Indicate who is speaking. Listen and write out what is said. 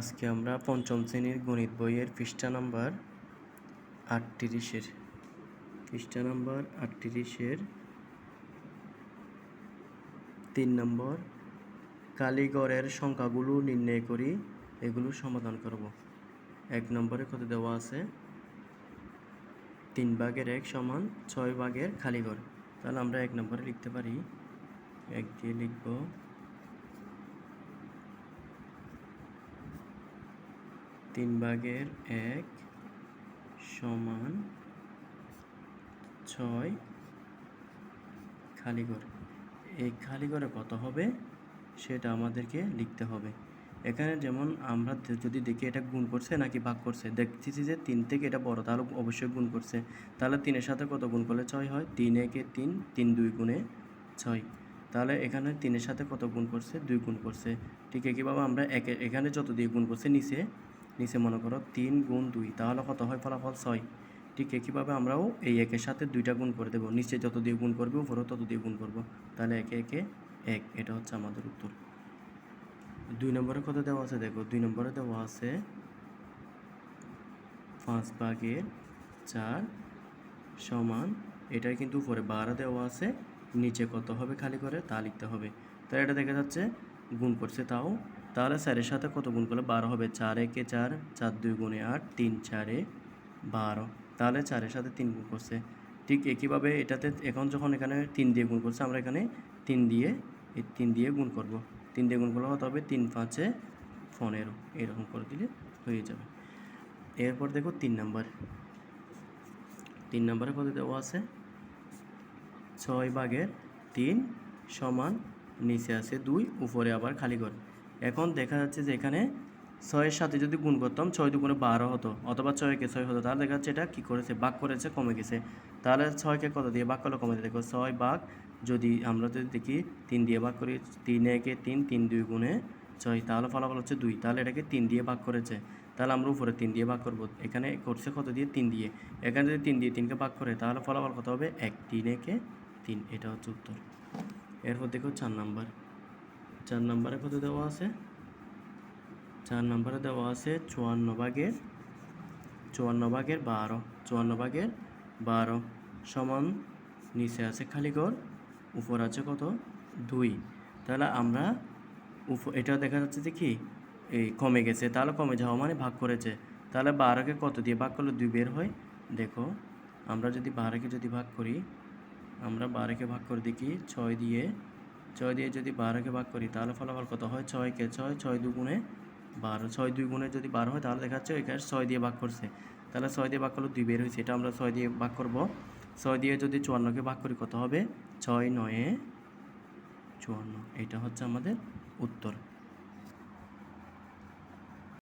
Speaker 1: আজকে আমরা পঞ্চম শ্রেণির গণিত বইয়ের পৃষ্ঠা নাম্বার আটত্রিশের, পৃষ্ঠা নাম্বার আটত্রিশের তিন নম্বর, কালীগড়ের সংখ্যাগুলো নির্ণয় করি, এগুলো সমাধান করব। এক নম্বরে কত দেওয়া আছে? তিন ভাগের এক সমান ছয় ভাগের খালিগড় তাহলে আমরা এক নম্বরে লিখতে পারি, এক দিয়ে লিখব তিন ভাগের এক সমান ছয় খালিগড় এই খালিগড়ে কত হবে? সেটা আমাদেরকে লিখতে হবে। এখানে যেমন আমরা যদি দেখি এটা গুণ করছে নাকি ভাগ করছে, দেখতেছি যে তিন থেকে এটা বড়, তাহলে অবশ্যই গুণ করছে। তাহলে তিনের সাথে কত গুণ করলে ছয় হয়? তিন একে তিন তিন দুই গুণে ছয়। তাহলে এখানে তিনের সাথে কত গুণ করছে? দুই গুণ করছে। ঠিক একইভাবে আমরা একে এখানে যত দিয়ে গুণ করছে, নিচে নিচে মনে করো তিন গুণ দুই, তাহলে কত হয়? ফলাফল ছয়। ঠিক একইভাবে আমরাও এই একের সাথে দুইটা গুণ করে দেবো। নিচে যত দিয়ে গুণ করবে উপরেও তত দিয়ে গুণ করব। তাহলে একে একে এক, এটা হচ্ছে আমাদের উত্তর। দুই নম্বরে কত দেওয়া আছে? দেখো, দুই নম্বরে দেওয়া আছে পাঁচ ভাগের চার সমান এটাই কিন্তু উপরে বারো দেওয়া আছে, নিচে কত হবে? খালি করে তা লিখতে হবে। তাহলে এটা দেখা যাচ্ছে, গুণ করছে তাও তাহলে চারের সাথে কত গুণ করলে বারো হবে? চার একে চার চার দুই গুণে আট, তিন চারে বারো। তাহলে চারের সাথে তিন গুণ করছে। ঠিক একইভাবে এটাতে এখন যখন এখানে তিন দিয়ে গুণ করছে, আমরা এখানে তিন দিয়ে, এই তিন দিয়ে গুণ করব। তিন দিয়ে গুণ করলে কত হবে? তিন পাঁচে পনেরো। এরকম করে দিলে হয়ে যাবে। এরপর দেখো তিন নাম্বার। তিন নম্বরে কত দেওয়া আছে? ছয় ভাগের তিন সমান নিচে আছে দুই, উপরে আবার খালি ঘর। এখন দেখা যাচ্ছে যে এখানে ছয়ের সাথে যদি গুণ করতাম, ছয় দুগুণে বারো হতো, অথবা ছয়কে ছয় হতো, তাহলে দেখা যাচ্ছে এটা কী করেছে? বাঘ করেছে, কমে গেছে। তাহলে ছয়কে কত দিয়ে বাঘ করলে কমে দেখো, ছয় বাঘ যদি আমরা যদি দেখি, তিন দিয়ে ভাগ করি, তিন একে তিন তিন দুই গুণে ছয়, তাহলে ফলাফল হচ্ছে দুই। তাহলে এটাকে তিন দিয়ে ভাগ করেছে। তাহলে আমরা উপরে তিন দিয়ে ভাগ করব। এখানে করছে কত দিয়ে? তিন দিয়ে। এখানে যদি তিন দিয়ে তিনকে ভাগ করে, তাহলে ফলাফল কত হবে? এক। তিন একে তিন, এটা হচ্ছে উত্তর। এরপর দেখো চার নাম্বার। চার নাম্বারে কত দেওয়া আছে? চার নম্বরে দেওয়া আছে চুয়ান্ন ভাগের চুয়ান্ন ভাগের বারো, চুয়ান্ন ভাগের বারো সমান নিচে আছে খালি ঘর উপর আছে কত? দুই। তাহলে আমরা উপ এটা দেখা যাচ্ছে যে কি? এই কমে গেছে, তাহলে কমে যাওয়া মানে ভাগ করেছে। তাহলে বারোকে কত দিয়ে ভাগ করলে দুই বের হয়? দেখো, আমরা যদি বারোকে যদি ভাগ করি, আমরা বারোকে ভাগ করে দেখি, ছয় দিয়ে ছয় দিয়ে যদি বারোকে ভাগ করি, তাহলে ফলাফল কত হয়? ছয়কে ছয় ছয় দুগুণে বারো। ছয় দুই গুণে যদি বারো হয়, তাহলে দেখা যাচ্ছে এখানে ছয় দিয়ে ভাগ করছে। তাহলে ছয় দিয়ে ভাগ করলে দুই বের হয়েছে। এটা আমরা ছয় দিয়ে ভাগ করব। ছয় দিয়ে যদি চুয়ান্নকে ভাগ করি, কত হবে? ছয় নয়ে চুয়ান্ন। এটা হচ্ছে আমাদের উত্তর।